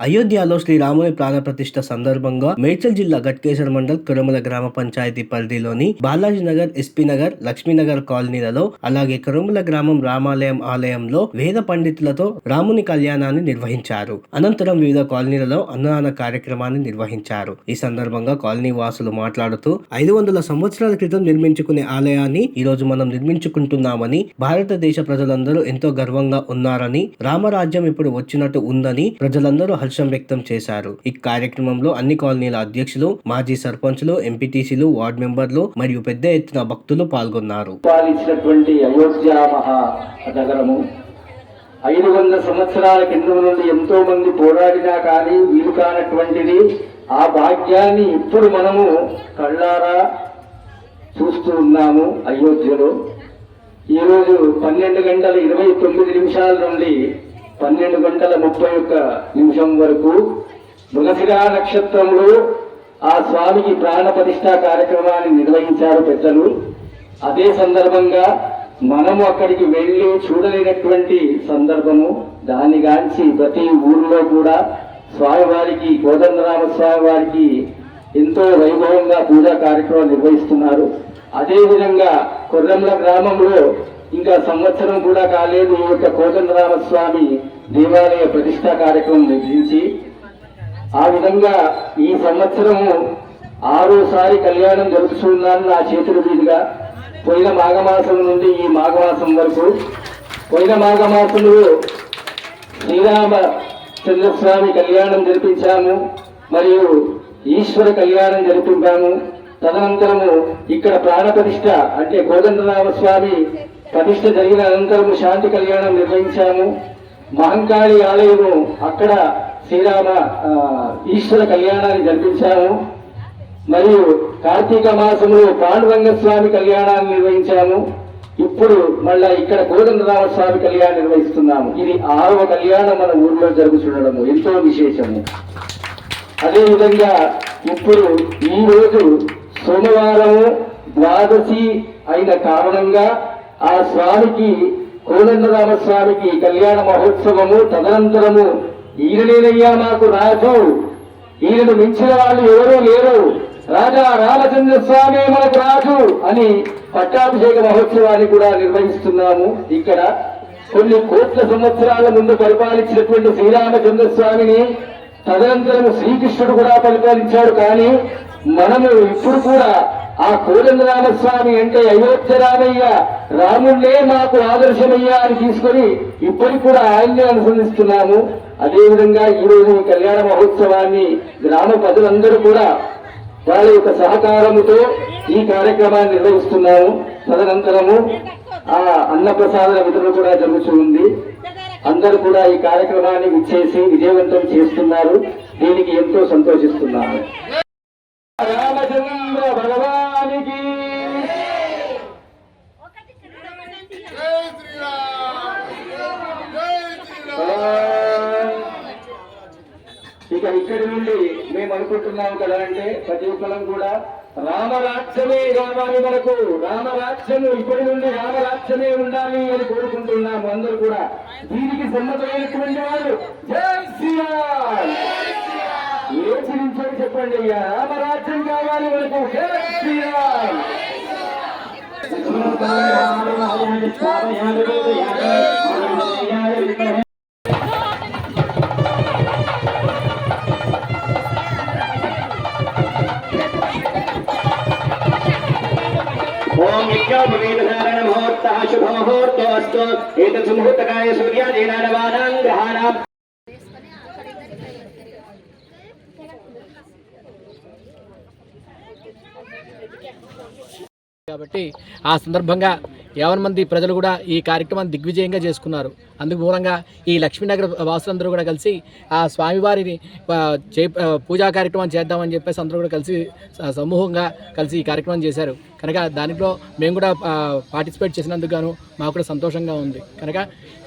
అయోధ్యలో శ్రీరాముని ప్రాణ ప్రతిష్ఠ సందర్భంగా మేడ్చల్ జిల్లా గట్కేశ్వర మండల్ కురమల గ్రామ పంచాయతీ పరిధిలోని బాలాజీ నగర్ ఎస్పీ నగర్ లక్ష్మీనగర్ కాలనీలలో అలాగే కురమల గ్రామం రామాలయం ఆలయంలో వేద పండితులతో రాముని కళ్యాణాన్ని నిర్వహించారు. అనంతరం వివిధ కాలనీలలో అన్నదాన కార్యక్రమాన్ని నిర్వహించారు. ఈ సందర్భంగా కాలనీ వాసులు మాట్లాడుతూ ఐదు వందల సంవత్సరాల క్రితం నిర్మించుకునే ఆలయాన్ని ఈ రోజు మనం నిర్మించుకుంటున్నామని భారతదేశ ప్రజలందరూ ఎంతో గర్వంగా ఉన్నారని రామరాజ్యం ఇప్పుడు వచ్చినట్టు ఉందని ప్రజలందరూ హర్షం వ్యక్తం చేశారు. ఈ కార్యక్రమంలో అన్ని కాలనీల అధ్యక్షులు మాజీ సర్పంచులు ఎంపీటీసీలు వార్డు మెంబర్లు మరియు పెద్ద ఎత్తున భక్తులు పాల్గొన్నారు. పాలించినటువంటి మహా నగరము ఐదు వందల సంవత్సరాల కింద నుండి ఎంతో మంది పోరాడినా కానీ వీలు కానటువంటిది. ఆ భాగ్యాన్ని ఇప్పుడు మనము కళ్ళారా చూస్తూ ఉన్నాము అయోధ్యలో. ఈరోజు పన్నెండు గంటల ఇరవై తొమ్మిది నిమిషాల నుండి పన్నెండు గంటల ముప్పై ఒక్క నిమిషం వరకు మృగశిరా నక్షత్రంలో ఆ స్వామికి ప్రాణ ప్రతిష్ఠా కార్యక్రమాన్ని నిర్వహించారు పెద్దలు. అదే సందర్భంగా మనము అక్కడికి వెళ్ళి చూడలేనటువంటి సందర్భము. దాన్ని గాంచి ప్రతి ఊళ్ళో కూడా స్వామివారికి కోదండరామ స్వామి వారికి ఎంతో వైభవంగా పూజా కార్యక్రమాలు నిర్వహిస్తున్నారు. అదేవిధంగా కొర్రంల గ్రామంలో ఇంకా సంవత్సరం కూడా కాలేదు. ఈ యొక్క కోదండరామస్వామి దేవాలయ ప్రతిష్టా కార్యక్రమం నిర్వహించి ఆ విధంగా ఈ సంవత్సరము ఆరోసారి కళ్యాణం జరుపుతున్నాను నా చేతుల మీదుగా. పోయిన మాఘమాసం నుండి ఈ మాఘమాసం వరకు. పోయిన మాఘమాసంలో శ్రీరామ చంద్రస్వామి కళ్యాణం జరిపించాము. మరియు ఈశ్వర కళ్యాణం జరిపించాము. తదనంతరము ఇక్కడ ప్రాణప్రతిష్ట అంటే కోదండరామస్వామి ప్రతిష్ఠ జరిగిన అనంతరము శాంతి కళ్యాణం నిర్వహించాము. మహంకాళి ఆలయము అక్కడ శ్రీరామ ఈశ్వర కళ్యాణాన్ని జరిపించాము. మరియు కార్తీక మాసంలో పాండురంగ స్వామి కళ్యాణాన్ని నిర్వహించాము. ఇప్పుడు మళ్ళా ఇక్కడ కోదండరామస్వామి కళ్యాణం నిర్వహిస్తున్నాము. ఇది ఆరవ కళ్యాణం మన ఊర్లో జరుగుతుండడము ఎంతో విశేషము. అదేవిధంగా ఇప్పుడు ఈరోజు సోమవారము ద్వాదశి అయిన కారణంగా ఆ స్వామికి కోదండరామ స్వామికి కళ్యాణ మహోత్సవము తదనంతరము ఈయననేనయ్యా మాకు రాజు. ఈయనను మించిన వాళ్ళు ఎవరూ లేరు. రాజా రామచంద్ర స్వామి మనకు రాజు అని పట్టాభిషేక మహోత్సవాన్ని కూడా నిర్వహిస్తున్నాము ఇక్కడ. కొన్ని కోట్ల సంవత్సరాల ముందు పరిపాలించినటువంటి శ్రీరామచంద్ర స్వామిని తదనంతరం శ్రీకృష్ణుడు కూడా పరిపాలించాడు కానీ మనము ఇప్పుడు కూడా ఆ కోదండరామస్వామి అంటే అయోధ్య రామయ్య రాముణ్ణే మాకు ఆదర్శమయ్యా అని తీసుకొని ఇప్పటికి కూడా ఆయన్నే అనుసరిస్తున్నాము. అదేవిధంగా ఈ రోజు ఈ కళ్యాణ మహోత్సవాన్ని గ్రామ ప్రజలందరూ కూడా వాళ్ళ యొక్క సహకారముతో ఈ కార్యక్రమాన్ని నిర్వహిస్తున్నాము. తదనంతరము ఆ అన్నప్రసాద వితరణ కూడా జరుగుతూ ఉంది. అందరూ కూడా ఈ కార్యక్రమాన్ని విచ్చేసి విజయవంతం చేస్తున్నారు. దీనికి ఎంతో సంతోషిస్తున్నాను. రామచంద్ర భగవానికి ఇక ఇక్కడి నుండి మేము అనుకుంటున్నాం కదా అంటే ప్రతి ఒక్కరం కూడా రామరాజ్యమే కావాలి మనకు. రామరాజ్యము ఇప్పటి నుండి రామరాజ్యమే ఉండాలి అని కోరుకుంటున్నాము అందరూ కూడా. దీనికి సమ్మతమైనటువంటి వారు జై శ్రీరామ్. ఏచి చెప్పండి అయ్యా. రామరాజ్యం కావాలి మనకు. జై శ్రీరామ్. ముహూర్త శుభముహూర్తోస్తు ఏతత్ సుముహూర్తకాయ సూర్యాదీనాడవానాం గ్రహాణాం కాబట్టి ఆ సందర్భంగా యావన్ మంది ప్రజలు కూడా ఈ కార్యక్రమాన్ని దిగ్విజయంగా చేసుకున్నారు. అందుకు మూలంగా ఈ లక్ష్మీనగర్ వాసులందరూ కూడా కలిసి ఆ స్వామివారిని చే పూజా కార్యక్రమం చేద్దామని చెప్పేసి అందరూ కూడా కలిసి సమూహంగా కలిసి ఈ కార్యక్రమం చేశారు. కనుక దానిలో మేము కూడా పార్టిసిపేట్ చేసినందుకు గాను మాకు కూడా సంతోషంగా ఉంది. కనుక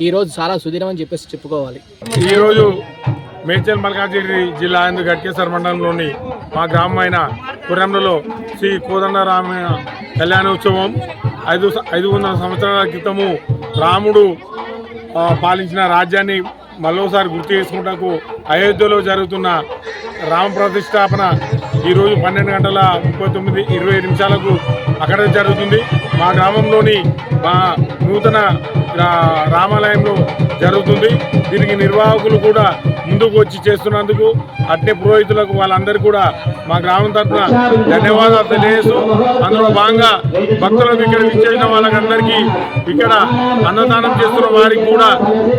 ఈరోజు చాలా సుదినం అని చెప్పేసి చెప్పుకోవాలి. ఈరోజు మేడ్చల్ మల్కాజిగిరి జిల్లా అందు గట్కేశ్వర మండలంలోని మా గ్రామం అయిన శ్రీ కోదండరామ కళ్యాణోత్సవం ఐదు ఐదు వందల సంవత్సరాల క్రితము రాముడు పాలించిన రాజ్యాన్ని మరోసారి గుర్తు చేసుకుంటకు అయోధ్యలో జరుగుతున్న రామ ప్రతిష్టాపన ఈరోజు పన్నెండు గంటల ముప్పై తొమ్మిది ఇరవై నిమిషాలకు అక్కడ జరుగుతుంది. మా గ్రామంలోని మా నూతన రామాలయంలో జరుగుతుంది. దీనికి నిర్వాహకులు కూడా ముందుకు వచ్చి చేస్తున్నందుకు అట్నే పురోహితులకు వాళ్ళందరూ కూడా మా గ్రామం తరఫున ధన్యవాదాలు తెలియజేస్తూ అందులో భాగంగా భక్తులకు ఇక్కడ విచ్చేసిన వాళ్ళకందరికీ ఇక్కడ అన్నదానం చేస్తున్న వారికి కూడా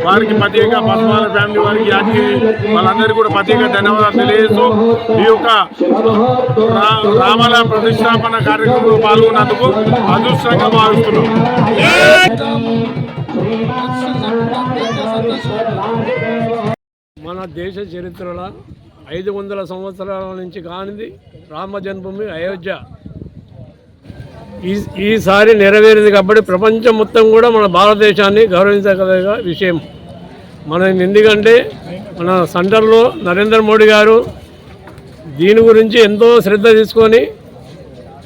వారికి ప్రత్యేక పసుమాల ఫ్యామిలీ వారికి యాదగిరి వాళ్ళందరికీ కూడా ప్రత్యేక ధన్యవాదాలు తెలియజేస్తూ ఈ యొక్క రామాల రామాలయ ప్రతిష్టాపన కార్యక్రమంలో పాల్గొన్నందుకు అదృష్టంగా భావిస్తున్నాం. మన దేశ చరిత్రలో ఐదు వందల సంవత్సరాల నుంచి కానిది రామ జన్మభూమి అయోధ్య. ఈ ఈసారి నెరవేరింది కాబట్టి ప్రపంచం మొత్తం కూడా మన భారతదేశాన్ని గౌరవించగలిగే విషయం. మన ఎందుకంటే మన సెంటర్లో నరేంద్ర మోడీ గారు దీని గురించి ఎంతో శ్రద్ధ తీసుకొని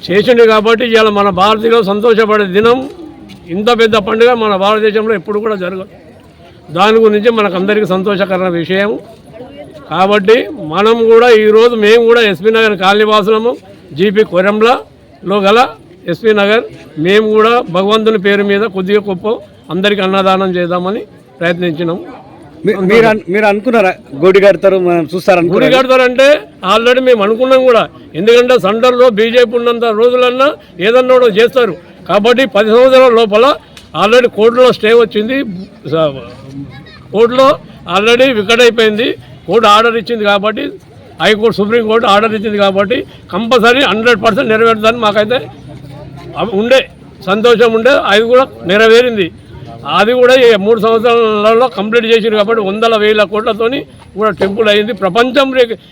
చేసిండు కాబట్టి ఇవాళ మన భారతీయులు సంతోషపడే దినం ఇంత పెద్ద పండుగ మన భారతదేశంలో ఎప్పుడు కూడా జరగదు. దాని గురించి మనకు అందరికీ సంతోషకరమైన విషయం. కాబట్టి మనం కూడా ఈరోజు మేము కూడా ఎస్పీ నగర్ కాలనీవాసులము జీపీ కొరంలాలో గల ఎస్పీ నగర్. మేము కూడా భగవంతుని పేరు మీద కొద్దిగా గొప్ప అందరికీ అన్నదానం చేద్దామని ప్రయత్నించినాం. మీ- మీరు మీరు అనుకున్నారా? గోడి కడతారు మనం గుడి చూస్తారనుకున్నారు కడతారంటే ఆల్రెడీ మేము అనుకున్నాం కూడా. ఎందుకంటే సెంటర్లో బీజేపీ ఉన్నంత రోజులన్నా ఏదన్నా చేస్తారు. కాబట్టి పది సంవత్సరాల లోపల ఆల్రెడీ కోర్టులో స్టే వచ్చింది. కోర్టులో ఆల్రెడీ వికెట్ అయిపోయింది. కోర్టు ఆర్డర్ ఇచ్చింది కాబట్టి హైకోర్టు సుప్రీంకోర్టు ఆర్డర్ ఇచ్చింది కాబట్టి కంపల్సరీ హండ్రెడ్ పర్సెంట్ నెరవేరుతుందని మాకైతే ఉండే సంతోషం ఉండే అది కూడా నెరవేరింది. అది కూడా ఈ మూడు సంవత్సరాలలో కంప్లీట్ చేసింది కాబట్టి వందల వేల కోట్లతోని కూడా టెంపుల్ అయింది. ప్రపంచం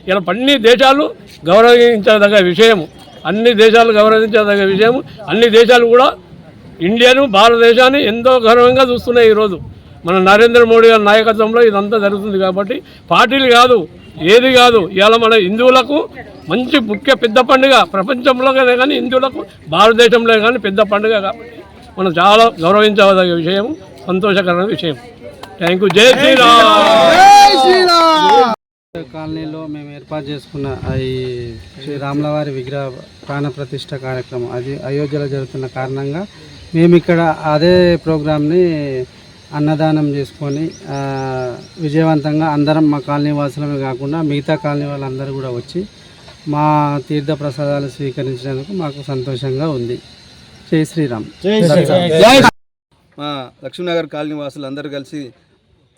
ఇలా అన్ని దేశాలు గౌరవించదగ్గ విషయము. అన్ని దేశాలు గౌరవించదగ్గ విషయం అన్ని దేశాలు కూడా ఇండియాను భారతదేశాన్ని ఎంతో గౌరవంగా చూస్తున్నాయి ఈరోజు. మన నరేంద్ర మోడీ గారి నాయకత్వంలో ఇదంతా జరుగుతుంది కాబట్టి పార్టీలు కాదు ఏది కాదు. ఇవాళ మన హిందువులకు మంచి ముఖ్య పెద్ద పండుగ ప్రపంచంలోనే కానీ హిందువులకు భారతదేశంలో కానీ పెద్ద పండుగ కాబట్టి మనం చాలా గౌరవించదగ్గ విషయం సంతోషకరమైన విషయం. థ్యాంక్ యూ జై శ్రీరామ్. కాలనీలో మేము ఏర్పాటు చేసుకున్న ఈ శ్రీ రాములవారి విగ్రహ ప్రాణ ప్రతిష్ట కార్యక్రమం అది అయోధ్యలో జరుగుతున్న కారణంగా మేము ఇక్కడ అదే ప్రోగ్రామ్ని అన్నదానం చేసుకొని ఆ, విజయవంతంగా అందరం మా కాలనీ వాసులమే కాకుండా మిగతా కాలనీ వాళ్ళందరూ కూడా వచ్చి మా తీర్థ ప్రసాదాలు స్వీకరించినందుకు మాకు సంతోషంగా ఉంది. జై శ్రీరామ్. మా లక్ష్మీనగర్ కాలనీ వాసులు అందరూ కలిసి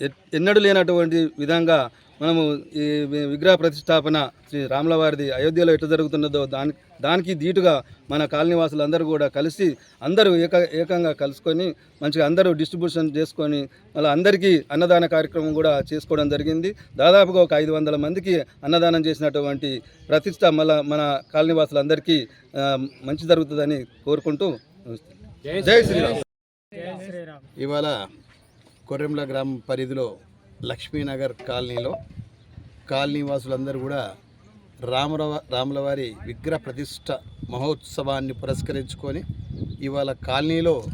ఎ- ఎన్నడూ లేనటువంటి విధంగా మనము ఈ విగ్రహ ప్రతిష్టాపన శ్రీ రాములవారిది అయోధ్యలో ఎట్లా జరుగుతున్నదో దాని దానికి ధీటుగా మన కాలనీ వాసులు అందరూ కూడా కలిసి అందరూ ఏక ఏకంగా కలుసుకొని మంచిగా అందరూ డిస్ట్రిబ్యూషన్ చేసుకొని మళ్ళీ అందరికీ అన్నదాన కార్యక్రమం కూడా చేసుకోవడం జరిగింది. దాదాపుగా ఒక ఐదు వందల మందికి అన్నదానం చేసినటువంటి ప్రతిష్ట మళ్ళీ మన కాలనీ వాసులందరికీ ఆ, మంచి జరుగుతుందని కోరుకుంటూ జై శ్రీరామ్. ఇవాళ కొర్రెంల గ్రామం పరిధిలో లక్ష్మీనగర్ కాలనీలో కాలనీ వాసులందరూ కూడా రామరవ రాములవారి విగ్రహ ప్రతిష్ట మహోత్సవాన్ని పురస్కరించుకొని ఇవాళ కాలనీలో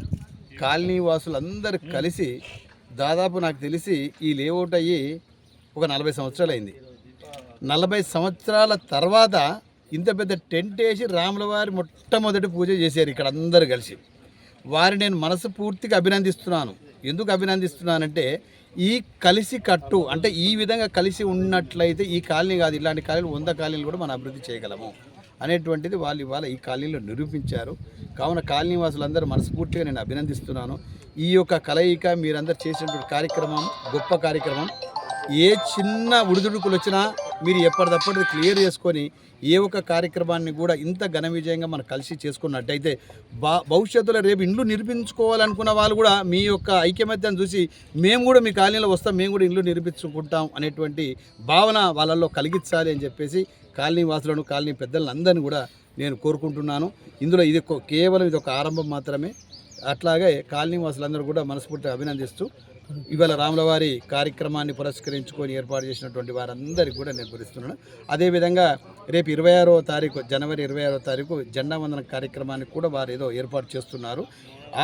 కాలనీ వాసులందరూ కలిసి దాదాపు నాకు తెలిసి ఈ లేఅవుట్ అయ్యి ఒక నలభై సంవత్సరాలు అయింది నలభై సంవత్సరాల తర్వాత ఇంత పెద్ద టెంట్ వేసి రాములవారి మొట్టమొదటి పూజ చేశారు ఇక్కడ అందరూ కలిసి. వారిని నేను మనసు పూర్తిగా అభినందిస్తున్నాను. ఎందుకు అభినందిస్తున్నానంటే ఈ కలిసి కట్టు అంటే ఈ విధంగా కలిసి ఉన్నట్లయితే ఈ కాలనీ కాదు ఇలాంటి కాలనీలు వంద కాలనీలు కూడా మనం అభివృద్ధి చేయగలము అనేటువంటిది వాళ్ళు ఇవాళ ఈ కాలనీలో నిరూపించారు. కావున కాలనీ వాసులందరూ మనస్ఫూర్తిగా నేను అభినందిస్తున్నాను. ఈ యొక్క కలయిక మీరందరూ చేసినటువంటి కార్యక్రమం గొప్ప కార్యక్రమం. ఏ చిన్న ఉడిదుడుకులు వచ్చినా మీరు ఎప్పటిదప్పటిది క్లియర్ చేసుకొని ఏ ఒక్క కార్యక్రమాన్ని కూడా ఇంత ఘన విజయంగా మనం కలిసి చేసుకున్నట్టయితే బా భవిష్యత్తులో రేపు ఇండ్లు నిర్మించుకోవాలనుకున్న వాళ్ళు కూడా మీ యొక్క ఐక్యమత్యాన్ని చూసి మేము కూడా మీ కాలనీలో వస్తాం మేము కూడా ఇండ్లు నిర్మించుకుంటాం అనేటువంటి భావన వాళ్ళల్లో కలిగించాలి అని చెప్పేసి కాలనీ వాసులను కాలనీ పెద్దలను కూడా నేను కోరుకుంటున్నాను. ఇందులో ఇది కేవలం ఇది ఒక ఆరంభం మాత్రమే. అట్లాగే కాలనీ వాసులందరూ కూడా మనస్ఫూర్తిగా అభినందిస్తూ ఇవాళ రాములవారి కార్యక్రమాన్ని పురస్కరించుకొని ఏర్పాటు చేసినటువంటి వారందరికీ కూడా నేను గురిస్తున్నాను. అదేవిధంగా రేపు ఇరవై ఆరో తారీఖు జనవరి ఇరవై ఆరో తారీఖు జెండా వందన కార్యక్రమాన్ని కూడా వారు ఏదో ఏర్పాటు చేస్తున్నారు.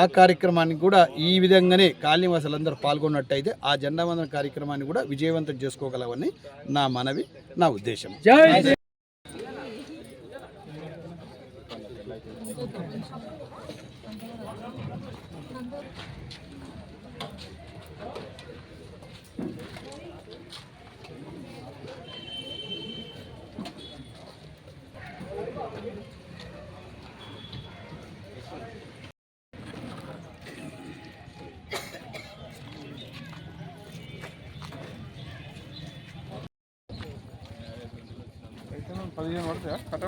ఆ కార్యక్రమానికి కూడా ఈ విధంగానే కాలనీవాసులందరూ పాల్గొన్నట్టయితే ఆ జెండా వందన కార్యక్రమాన్ని కూడా విజయవంతం చేసుకోగలవని నా మనవి నా ఉద్దేశం. పదిహేను పడతాయా? కట్ట